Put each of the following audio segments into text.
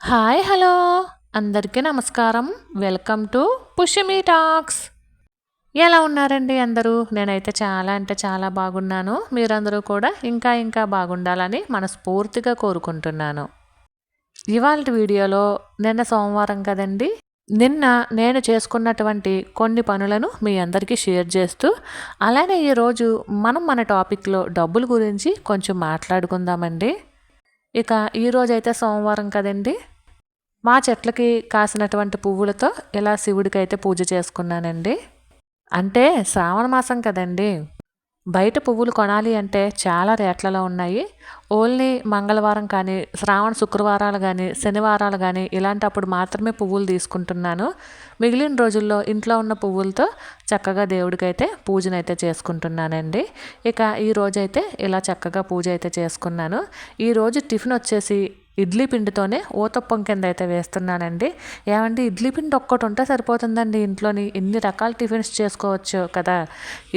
Hi hello. అందరికీ నమస్కారం. Welcome to Pushyami talks. ఎలా ఉన్నారండి అందరూ? నేనైతే చాలా అంటే చాలా బాగున్నాను. మీరందరూ కూడా ఇంకా ఇంకా బాగుండాలని మనస్ఫూర్తిగా కోరుకుంటున్నాను. ఇవాళ వీడియోలో నిన్న సోమవారం కదండి. నిన్న నేను చేసుకున్నటువంటి కొన్ని పనులను మీ అందరికీ షేర్ చేస్తూ అలానే ఈరోజు మనం మన టాపిక్లో డబ్బుల గురించి కొంచెం మాట్లాడుకుందామండి. ఇక ఈరోజైతే సోమవారం కదండి. మా చెట్లకి కాసినటువంటి పువ్వులతో ఇలా శివుడికి అయితే పూజ చేసుకున్నానండి. అంటే శ్రావణ మాసం కదండి. బయట పువ్వులు కొనాలి అంటే చాలా రేట్లలో ఉన్నాయి. ఓన్లీ మంగళవారం కానీ శ్రావణ శుక్రవారాలు కానీ శనివారాలు కానీ ఇలాంటప్పుడు మాత్రమే పువ్వులు తీసుకుంటున్నాను. మిగిలిన రోజుల్లో ఇంట్లో ఉన్న పువ్వులతో చక్కగా దేవుడికైతే పూజనైతే చేసుకుంటున్నానండి. ఇక ఈ రోజైతే ఇలా చక్కగా పూజ అయితే చేసుకున్నాను. ఈరోజు టిఫిన్ వచ్చేసి ఇడ్లీ పిండితోనే ఊతప్పం కింద అయితే వేస్తున్నానండి. ఏమండి ఇడ్లీ పిండి ఒక్కటి ఉంటే సరిపోతుందండి ఇంట్లోని ఎన్ని రకాల టిఫిన్స్ చేసుకోవచ్చు కదా.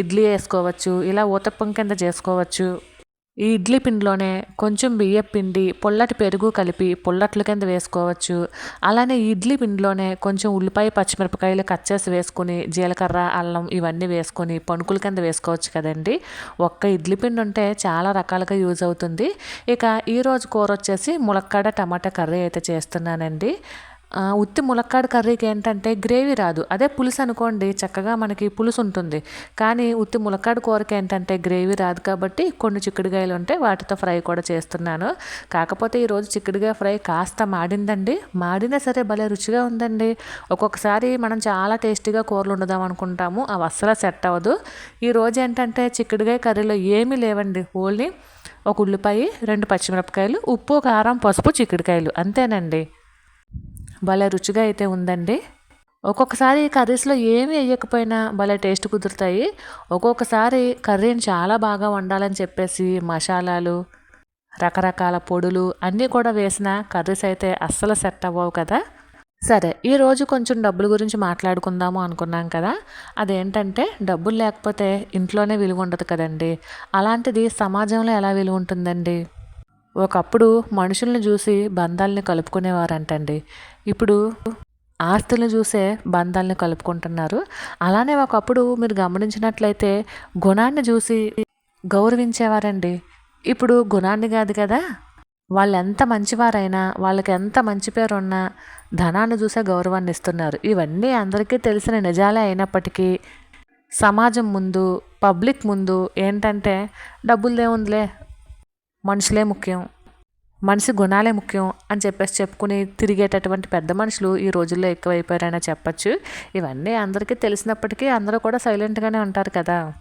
ఇడ్లీ వేసుకోవచ్చు ఇలా ఊతప్పం కింద చేసుకోవచ్చు. ఈ ఇడ్లీ పిండిలోనే కొంచెం బియ్యం పిండి పొల్లటి పెరుగు కలిపి పొల్లట్ల కింద వేసుకోవచ్చు. అలానే ఈ ఇడ్లీ పిండిలోనే కొంచెం ఉల్లిపాయ పచ్చిమిరపకాయలు కట్ చేసి వేసుకుని జీలకర్ర అల్లం ఇవన్నీ వేసుకొని పణుకుల కింద వేసుకోవచ్చు కదండి. ఒక్క ఇడ్లీ పిండి ఉంటే చాలా రకాలుగా యూజ్ అవుతుంది. ఇక ఈరోజు కూర వచ్చేసి ములక్కాడ టమాటా కర్రీ అయితే చేస్తున్నానండి. ఉత్తి ములక్కాడ కర్రీకి ఏంటంటే గ్రేవీ రాదు. అదే పులుసు అనుకోండి చక్కగా మనకి పులుసు ఉంటుంది. కానీ ఉత్తి ములక్కాడ కూరకి ఏంటంటే గ్రేవీ రాదు కాబట్టి కొన్ని చిక్కుడుగాయలు ఉంటే వాటితో ఫ్రై కూడా చేస్తున్నాను. కాకపోతే ఈరోజు చిక్కుడుగాయ ఫ్రై కాస్త మాడిందండి. మాడినా సరే భలే రుచిగా ఉందండి. ఒక్కొక్కసారి మనం చాలా టేస్టీగా కూరలు వండుదాం అనుకుంటాము. అవి అస్సలు సెట్ అవ్వదు. ఈరోజు ఏంటంటే చిక్కుడుగాయ కర్రీలో ఏమీ లేవండి. ఓన్లీ ఒక ఉల్లిపాయ రెండు పచ్చిమిరపకాయలు ఉప్పు కారం పసుపు చిక్కుడుకాయలు. అంతేనండి. భలే రుచిగా అయితే ఉందండి. ఒక్కొక్కసారి కర్రీస్లో ఏమి వేయకపోయినా భలే టేస్ట్ కుదురుతాయి. ఒక్కొక్కసారి కర్రీని చాలా బాగా వండాలని చెప్పేసి మసాలాలు రకరకాల పొడులు అన్నీ కూడా వేసిన కర్రీస్ అయితే అస్సలు సెట్ అవ్వవు కదా. సరే ఈరోజు కొంచెం డబ్బుల గురించి మాట్లాడుకుందాము అనుకున్నాం కదా. అదేంటంటే డబ్బులు లేకపోతే ఇంట్లోనే విలువ ఉండదు కదండి. అలాంటిది సమాజంలో ఎలా విలువ ఉంటుందండి? ఒకప్పుడు మనుషుల్ని చూసి బంధాలను కలుపుకునేవారంటండి. ఇప్పుడు ఆస్తులను చూసే బంధాలను కలుపుకుంటున్నారు. అలానే ఒకప్పుడు మీరు గమనించినట్లయితే గుణాన్ని చూసి గౌరవించేవారండి. ఇప్పుడు గుణాన్ని కాదు కదా. వాళ్ళు ఎంత మంచివారైనా వాళ్ళకి ఎంత మంచి పేరు ఉన్నా ధనాన్ని చూసే గౌరవాన్ని ఇస్తున్నారు. ఇవన్నీ అందరికీ తెలిసిన నిజాలే అయినప్పటికీ సమాజం ముందు పబ్లిక్ ముందు ఏంటంటే డబ్బులదే ఉందిలే మనుషులే ముఖ్యం. మనిషి గుణాలే ముఖ్యం అని చెప్పేసి చెప్పుకుని తిరిగేటటువంటి పెద్ద మనుషులు ఈ రోజుల్లో ఎక్కువైపోయారని చెప్పచ్చు. ఇవన్నీ అందరికీ తెలిసినప్పటికీ అందరూ కూడా సైలెంట్గానే ఉంటారు కదా.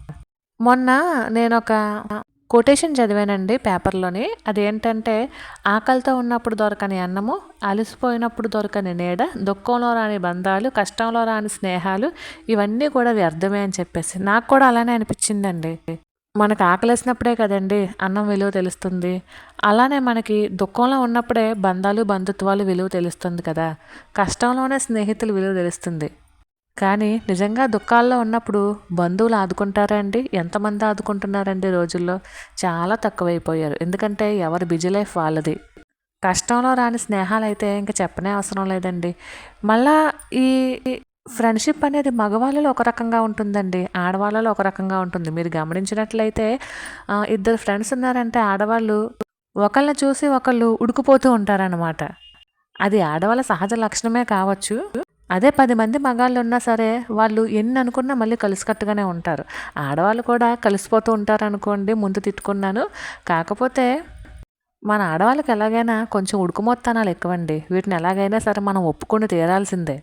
మొన్న నేను ఒక కొటేషన్ చదివానండి పేపర్లోని. అదేంటంటే ఆకలితో ఉన్నప్పుడు దొరకని అన్నము అలసిపోయినప్పుడు దొరకని నీడ దుఃఖంలో రాని బంధాలు కష్టంలో రాని స్నేహాలు ఇవన్నీ కూడా వ్యర్థమే అని చెప్పేసి. నాకు కూడా అలానే అనిపించిందండి. మనకు ఆకలేసినప్పుడే కదండి అన్నం విలువ తెలుస్తుంది. అలానే మనకి దుఃఖంలో ఉన్నప్పుడే బంధాలు బంధుత్వాలు విలువ తెలుస్తుంది కదా. కష్టంలోనే స్నేహితులు విలువ తెలుస్తుంది. కానీ నిజంగా దుఃఖాల్లో ఉన్నప్పుడు బంధువులు ఆదుకుంటారా అండి? ఎంతమంది ఆదుకుంటున్నారండి రోజుల్లో? చాలా తక్కువైపోయారు. ఎందుకంటే ఎవరి బిజీ లైఫ్ వాళ్ళది. కష్టంలో రాని స్నేహాలు అయితే ఇంకా చెప్పనే అవసరం లేదండి. మళ్ళా ఈ ఫ్రెండ్షిప్ అనేది మగవాళ్ళలో ఒక రకంగా ఉంటుందండి. ఆడవాళ్ళలో ఒక రకంగా ఉంటుంది. మీరు గమనించినట్లయితే ఇద్దరు ఫ్రెండ్స్ ఉన్నారంటే ఆడవాళ్ళు ఒకళ్ళని చూసి ఒకళ్ళు ఉడుకుపోతూ ఉంటారనమాట అది ఆడవాళ్ళ సహజ లక్షణమే కావచ్చు. అదే పది మంది మగాళ్ళు ఉన్నా సరే వాళ్ళు ఎన్ని అనుకున్నా మళ్ళీ కలిసికట్టుగానే ఉంటారు. ఆడవాళ్ళు కూడా కలిసిపోతూ ఉంటారు అనుకోండి ముందు తిట్టుకున్నాను. కాకపోతే మన ఆడవాళ్ళకి ఎలాగైనా కొంచెం ఉడుకుమొత్తానాలు ఎక్కువండి. వీటిని ఎలాగైనా సరే మనం ఒప్పుకొని తీరాల్సిందే.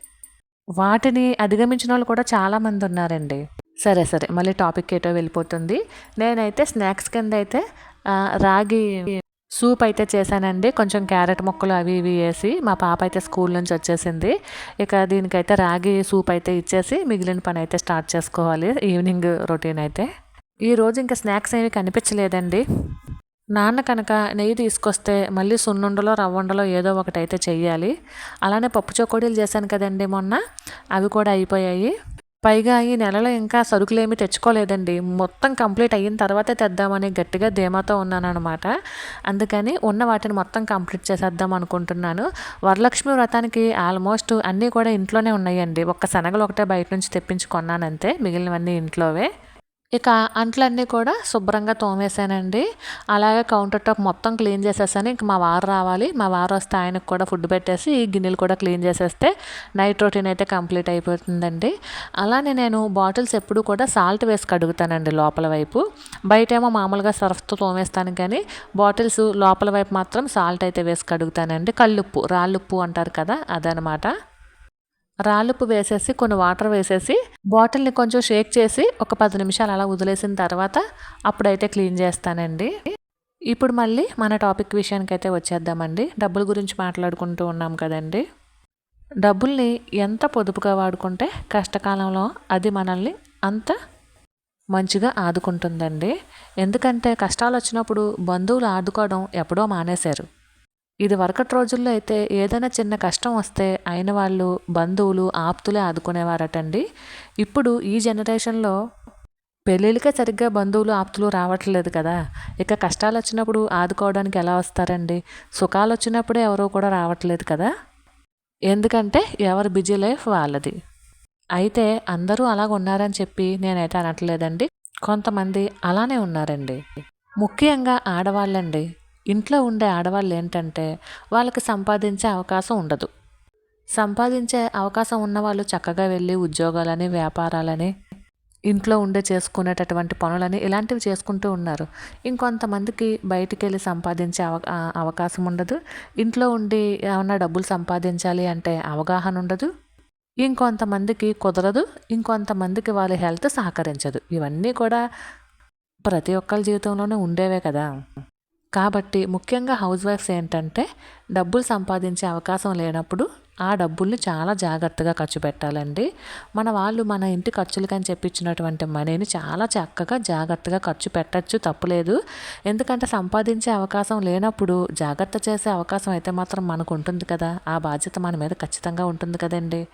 వాటిని అధిగమించిన వాళ్ళు కూడా చాలామంది ఉన్నారండి. సరే సరే. మళ్ళీ టాపిక్ ఏటో వెళ్ళిపోతుంది. నేనైతే స్నాక్స్ కింద అయితే రాగి సూప్ అయితే చేశానండి. కొంచెం క్యారెట్ ముక్కలు అవి ఇవి వేసి మా పాప అయితే స్కూల్ నుంచి వచ్చేసింది. ఇక దీనికైతే రాగి సూప్ అయితే ఇచ్చేసి మిగిలిన పని అయితే స్టార్ట్ చేసుకోవాలి ఈవినింగ్ రొటీన్ అయితే. ఈరోజు ఇంకా స్నాక్స్ ఏమి కనిపించలేదండి. నాన్న కనుక నెయ్యి తీసుకొస్తే మళ్ళీ సున్నుండలో రవ్వండలో ఏదో ఒకటి అయితే చెయ్యాలి. అలానే పప్పు చకోడీలు చేశాను కదండి మొన్న. అవి కూడా అయిపోయాయి. పైగా ఈ నెలలో ఇంకా సరుకులేమీ తెచ్చుకోలేదండి. మొత్తం కంప్లీట్ అయిన తర్వాతే తెద్దామని గట్టిగా ధీమాతో ఉన్నానమాట అందుకని ఉన్న వాటిని మొత్తం కంప్లీట్ చేసేద్దాం అనుకుంటున్నాను. వరలక్ష్మి వ్రతానికి ఆల్మోస్ట్ అన్నీ కూడా ఇంట్లోనే ఉన్నాయండి. ఒక్క శనగలు ఒకటే బయట నుంచి తెప్పించుకున్నానంతే మిగిలినవన్నీ ఇంట్లోవే. ఇక అంట్లన్నీ కూడా శుభ్రంగా తోమేశానండి అలాగే కౌంటర్ టాప్ మొత్తం క్లీన్ చేసేసాను. ఇంక మా వారు రావాలి. మా వారు వస్తే ఆయనకు కూడా ఫుడ్ పెట్టేసి ఈ గిన్నెలు కూడా క్లీన్ చేసేస్తే నైట్ రొటీన్ అయితే కంప్లీట్ అయిపోతుందండి. అలానే నేను బాటిల్స్ ఎప్పుడు కూడా సాల్ట్ వేసి కడుగుతానండి లోపల వైపు. బయటేమో మామూలుగా సర్ఫ్తో తోమేస్తాను కానీ బాటిల్స్ లోపల వైపు మాత్రం సాల్ట్ అయితే వేసి కడుగుతానండి. కళ్ళుప్పు రాళ్ళుప్పు అంటారు కదా అదనమాట. రాలుపు వేసేసి కొన్ని వాటర్ వేసేసి బాటిల్ని కొంచెం షేక్ చేసి ఒక పది నిమిషాలు అలా వదిలేసిన తర్వాత అప్పుడైతే క్లీన్ చేస్తానండి. ఇప్పుడు మళ్ళీ మన టాపిక్ విషయానికి అయితే వచ్చేద్దామండి. డబ్బుల గురించి మాట్లాడుకుంటూ ఉన్నాం కదండి. డబ్బుల్ని ఎంత పొదుపుగా వాడుకుంటే కష్టకాలంలో అది మనల్ని అంత మంచిగా ఆదుకుంటుందండి. ఎందుకంటే కష్టాలు వచ్చినప్పుడు బంధువులు ఆదుకోవడం ఎప్పుడో మానేశారు. ఇది వరకటి రోజుల్లో అయితే ఏదైనా చిన్న కష్టం వస్తే అయిన వాళ్ళు బంధువులు ఆప్తులే ఆదుకునేవారటండి. ఇప్పుడు ఈ జనరేషన్లో పెళ్ళిళ్ళకే సరిగ్గా బంధువులు ఆప్తులు రావట్లేదు కదా. ఇక కష్టాలు వచ్చినప్పుడు ఆదుకోవడానికి ఎలా వస్తారండి? సుఖాలు వచ్చినప్పుడే ఎవరో కూడా రావట్లేదు కదా. ఎందుకంటే ఎవరి బిజీ లైఫ్ వాళ్ళది. అయితే అందరూ అలాగ ఉన్నారని చెప్పి నేనైతే అనట్లేదండి. కొంతమంది అలానే ఉన్నారండి. ముఖ్యంగా ఆడవాళ్ళండి. ఇంట్లో ఉండే ఆడవాళ్ళు ఏంటంటే వాళ్ళకి సంపాదించే అవకాశం ఉండదు. సంపాదించే అవకాశం ఉన్నవాళ్ళు చక్కగా వెళ్ళి ఉద్యోగాలని వ్యాపారాలని ఇంట్లో ఉండే చేసుకునేటటువంటి పనులని ఇలాంటివి చేసుకుంటూ ఉన్నారు. ఇంకొంతమందికి బయటికి వెళ్ళి సంపాదించే అవ అవకాశం ఉండదు. ఇంట్లో ఉండి ఏమన్నా డబ్బులు సంపాదించాలి అంటే అవగాహన ఉండదు. ఇంకొంతమందికి కుదరదు. ఇంకొంతమందికి వాళ్ళ హెల్త్ సహకరించదు. ఇవన్నీ కూడా ప్రతి ఒక్కరి జీవితంలోనే ఉండేవే కదా. కాబట్టి ముఖ్యంగా హౌస్ వైఫ్స్ ఏంటంటే డబ్బులు సంపాదించే అవకాశం లేనప్పుడు ఆ డబ్బుల్ని చాలా జాగ్రత్తగా ఖర్చు పెట్టాలండి. మన వాళ్ళు మన ఇంటి ఖర్చులకని చెప్పించినటువంటి మనీని చాలా చక్కగా జాగ్రత్తగా ఖర్చు పెట్టచ్చు తప్పులేదు. ఎందుకంటే సంపాదించే అవకాశం లేనప్పుడు జాగ్రత్త చేసే అవకాశం అయితే మాత్రం మనకు ఉంటుంది కదా. ఆ బాధ్యత మన మీద ఖచ్చితంగా ఉంటుంది కదండి.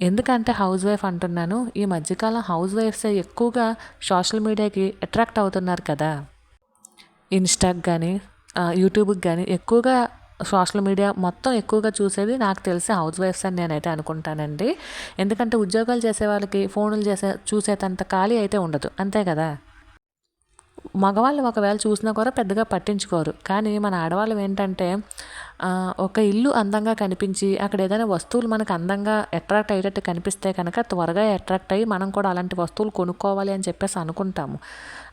ఎందుకంటే హౌస్ వైఫ్ అంటున్నాను ఈ మధ్యకాలం హౌస్ వైఫ్సే ఎక్కువగా సోషల్ మీడియాకి అట్రాక్ట్ అవుతున్నారు కదా. ఇన్స్టాకి కానీ యూట్యూబ్కి కానీ ఎక్కువగా సోషల్ మీడియా మొత్తం ఎక్కువగా చూసేది నాకు తెలిసి హౌస్ వైఫ్స్ అని నేనైతే అనుకుంటానండి. ఎందుకంటే ఉద్యోగాలు చేసే వాళ్ళకి ఫోన్లు చేసే చూసేటంత ఖాళీ అయితే ఉండదు. అంతే కదా? మగవాళ్ళు ఒకవేళ చూసినా కూడా పెద్దగా పట్టించుకోరు. కానీ మన ఆడవాళ్ళు ఏంటంటే ఒక ఇల్లు అందంగా కనిపించి అక్కడ ఏదైనా వస్తువులు మనకు అందంగా అట్రాక్ట్ అయ్యేటట్టు కనిపిస్తే కనుక త్వరగా అట్రాక్ట్ అయ్యి మనం కూడా అలాంటి వస్తువులు కొనుక్కోవాలి అని చెప్పేసి అనుకుంటాము.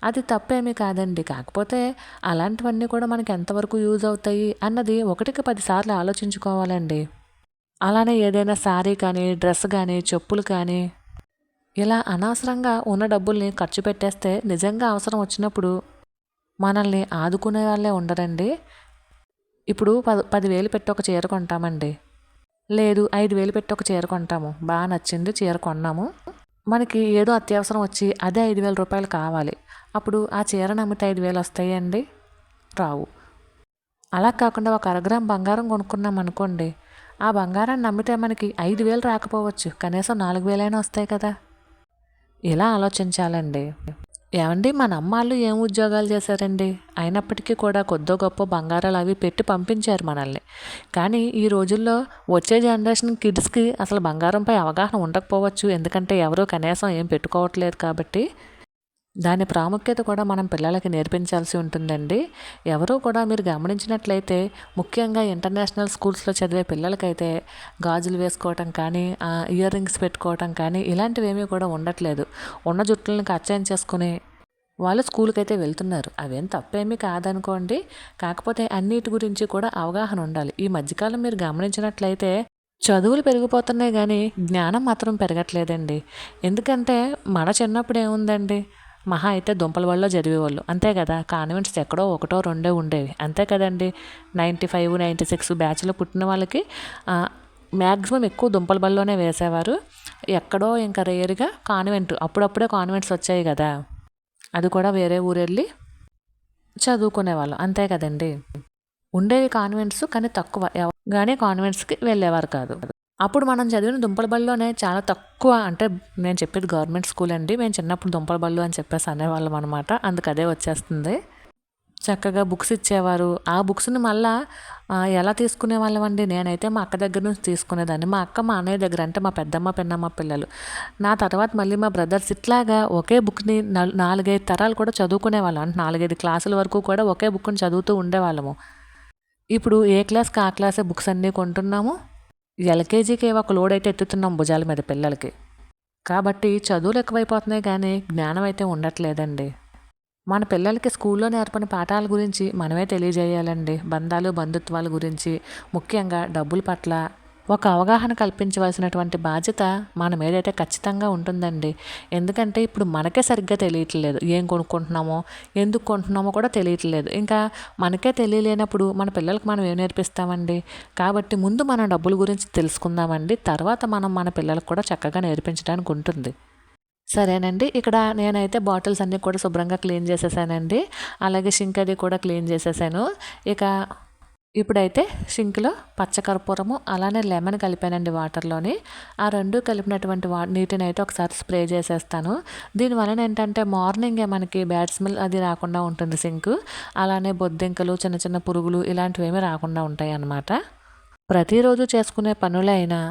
అది తప్పేమీ కాదండి. కాకపోతే అలాంటివన్నీ కూడా మనకి ఎంతవరకు యూజ్ అవుతాయి అన్నది ఒకటికి పదిసార్లు ఆలోచించుకోవాలండి. అలానే ఏదైనా శారీ కానీ డ్రెస్ కానీ చెప్పులు కానీ ఇలా అనవసరంగా ఉన్న డబ్బుల్ని ఖర్చు పెట్టేస్తే నిజంగా అవసరం వచ్చినప్పుడు మనల్ని ఆదుకునే వాళ్ళే ఉండరండి. ఇప్పుడు పది పదివేలు పెట్టి ఒక చీర కొంటామండి. లేదు ఐదు వేలు పెట్టి ఒక చీర కొంటాము. బాగా నచ్చింది చీర కొన్నాము. మనకి ఏదో అత్యవసరం వచ్చి అదే ఐదు వేల రూపాయలు కావాలి. అప్పుడు ఆ చీర నమ్మితే ఐదు వేలు వస్తాయండి? రావు. అలా కాకుండా ఒక అరగ్రామ్ బంగారం కొనుక్కున్నాం అనుకోండి. ఆ బంగారాన్ని నమ్మితే మనకి ఐదు వేలు రాకపోవచ్చు. కనీసం నాలుగు వేలైనా వస్తాయి కదా. ఇలా ఆలోచించాలండి. ఏమండి మన అమ్మాళ్ళు ఏం ఉద్యోగాలు చేశారండి? అయినప్పటికీ కూడా కొద్దో గొప్ప బంగారాలు అవి పెట్టి పంపించారు మనల్ని. కానీ ఈ రోజుల్లో వచ్చే జనరేషన్ కిడ్స్కి అసలు బంగారంపై అవగాహన ఉండకపోవచ్చు. ఎందుకంటే ఎవరూ కనీసం ఏం పెట్టుకోవట్లేదు కాబట్టి దాని ప్రాముఖ్యత కూడా మనం పిల్లలకి నేర్పించాల్సి ఉంటుందండి. ఎవరూ కూడా మీరు గమనించినట్లయితే ముఖ్యంగా ఇంటర్నేషనల్ స్కూల్స్లో చదివే పిల్లలకైతే గాజులు వేసుకోవటం కానీ ఇయర్ రింగ్స్ పెట్టుకోవటం కానీ ఇలాంటివి ఏమీ కూడా ఉండట్లేదు. ఉన్న జుట్టులను కచ్చాయం చేసుకుని వాళ్ళు స్కూల్కి అయితే వెళ్తున్నారు. అవేం తప్పేమీ కాదనుకోండి. కాకపోతే అన్నిటి గురించి కూడా అవగాహన ఉండాలి. ఈ మధ్యకాలం మీరు గమనించినట్లయితే చదువులు పెరిగిపోతున్నాయి కానీ జ్ఞానం మాత్రం పెరగట్లేదండి. ఎందుకంటే మన చిన్నప్పుడు ఏముందండి? మహా అయితే దుంపల వల్ల చదివేవాళ్ళు అంతే కదా కాన్వెంట్స్ ఎక్కడో ఒకటో రెండో ఉండేవి. అంతే కదండి నైంటీ ఫైవ్ నైంటీ సిక్స్ బ్యాచ్లో పుట్టిన వాళ్ళకి మ్యాక్సిమం ఎక్కువ దుంపల బల్లోనే వేసేవారు. ఎక్కడో ఇంకా రేరుగా కాన్వెంట్ అప్పుడప్పుడే కాన్వెంట్స్ వచ్చాయి కదా. అది కూడా వేరే ఊరు వెళ్ళి చదువుకునేవాళ్ళు. అంతే కదండి. ఉండేవి కాన్వెంట్స్ కానీ తక్కువ. కానీ కాన్వెంట్స్కి వెళ్ళేవారు కాదు. అప్పుడు మనం చదివిన దుంపల బళ్ళలోనే చాలా తక్కువ అంటే నేను చెప్పేది గవర్నమెంట్ స్కూల్ అండి. మేము చిన్నప్పుడు దుంపల బళ్ళు అని చెప్పేసి అనేవాళ్ళం అనమాట అందుకు అదే వచ్చేస్తుంది. చక్కగా బుక్స్ ఇచ్చేవారు. ఆ బుక్స్ని మళ్ళా ఎలా తీసుకునే వాళ్ళమండి నేనైతే మా అక్క దగ్గర నుంచి తీసుకునేదాన్ని. మా అక్క మా అన్నయ్య దగ్గర అంటే మా పెద్దమ్మ పెన్నమ్మ పిల్లలు. నా తర్వాత మళ్ళీ మా బ్రదర్స్ ఇట్లాగా ఒకే బుక్ని నాలుగైదు తరాలు కూడా చదువుకునే వాళ్ళం అంటే నాలుగైదు క్లాసుల వరకు కూడా ఒకే బుక్ని చదువుతూ ఉండేవాళ్ళము. ఇప్పుడు ఏ క్లాస్కి ఆ క్లాసే బుక్స్ అన్నీ కొంటున్నాము. ఎల్కేజీకి ఒక లోడ్ అయితే ఎత్తుతున్నాం భుజాల మీద పిల్లలకి. కాబట్టి చదువులు ఎక్కువైపోతున్నాయి కానీ జ్ఞానం అయితే ఉండట్లేదండి. మన పిల్లలకి స్కూల్లో నేర్పని పాఠాల గురించి మనమే తెలియజేయాలండి. బంధాలు బంధుత్వాల గురించి ముఖ్యంగా డబ్బుల పట్ల ఒక అవగాహన కల్పించవలసినటువంటి బాధ్యత మన మీదైతే ఖచ్చితంగా ఉంటుందండి. ఎందుకంటే ఇప్పుడు మనకే సరిగ్గా తెలియట్లేదు. ఏం కొనుక్కుంటున్నామో ఎందుకు కొంటున్నామో కూడా తెలియట్లేదు. ఇంకా మనకే తెలియలేనప్పుడు మన పిల్లలకు మనం ఏం నేర్పిస్తామండి? కాబట్టి ముందు మన డబ్బుల గురించి తెలుసుకుందామండి. తర్వాత మనం మన పిల్లలకు కూడా చక్కగా నేర్పించడానికి ఉంటుంది. సరేనండి. ఇక్కడ నేనైతే బాటిల్స్ అన్నీ కూడా శుభ్రంగా క్లీన్ చేసేసానండి. అలాగే షింక్ అది కూడా క్లీన్ చేసేసాను. ఇక ఇప్పుడైతే షింక్లో పచ్చకర్పూరము అలానే లెమన్ కలిపానండి వాటర్లోని. ఆ రెండు కలిపినటువంటి వా నీటిని అయితే ఒకసారి స్ప్రే చేసేస్తాను. దీనివలన ఏంటంటే మార్నింగే మనకి బ్యాడ్ స్మెల్ అది రాకుండా ఉంటుంది సింక్. అలానే బొద్దింకలు చిన్న చిన్న పురుగులు ఇలాంటివి రాకుండా ఉంటాయి అన్నమాట ప్రతిరోజు చేసుకునే పనులైనా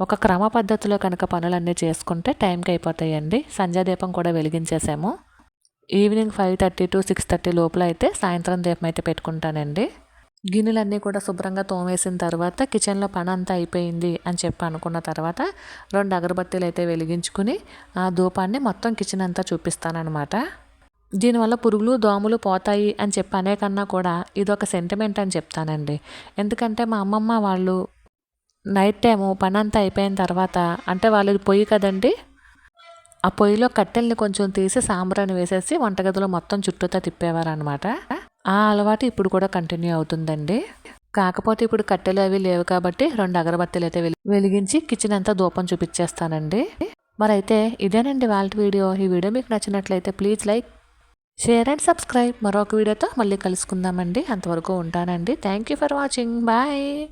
ఒక క్రమ పద్ధతిలో కనుక పనులన్నీ చేసుకుంటే టైంకి అయిపోతాయండి. సంధ్యాదీపం కూడా వెలిగించేసాము. Evening five thirty to six thirty లోపల అయితే సాయంత్రం దీపం అయితే పెట్టుకుంటానండి. గిన్నెలన్నీ కూడా శుభ్రంగా తోమేసిన తర్వాత కిచెన్లో పని అంతా అయిపోయింది అని చెప్పి అనుకున్న తర్వాత రెండు అగరబత్తీలు అయితే వెలిగించుకుని ఆ ధూపాన్ని మొత్తం కిచెన్ అంతా చూపిస్తానన్నమాట. దీనివల్ల పురుగులు దోమలు పోతాయి అని చెప్పి అనే కన్నా కూడా ఇది ఒక సెంటిమెంట్ అని చెప్తానండి. ఎందుకంటే మా అమ్మమ్మ వాళ్ళు నైట్ టైము పని అంతా అయిపోయిన తర్వాత అంటే వాళ్ళది పొయ్యి కదండి ఆ పొయ్యిలో కట్టెల్ని కొంచెం తీసి సాంబ్రాన్ని వేసేసి వంటగదిలో మొత్తం చుట్టూతా తిప్పేవారు అనమాట ఆ అలవాటు ఇప్పుడు కూడా కంటిన్యూ అవుతుందండి. కాకపోతే ఇప్పుడు కట్టెలు అవి లేవు కాబట్టి రెండు అగరబత్తీలు అయితే వెలి- వెలిగించి కిచెన్ అంతా దూపం చూపించేస్తానండి. మరి అయితే ఇదేనండి వాళ్ళ వీడియో. ఈ వీడియో మీకు నచ్చినట్లయితే please like share and subscribe మరొక వీడియోతో మళ్ళీ కలుసుకుందామండి. అంతవరకు ఉంటానండి. Thank you for watching bye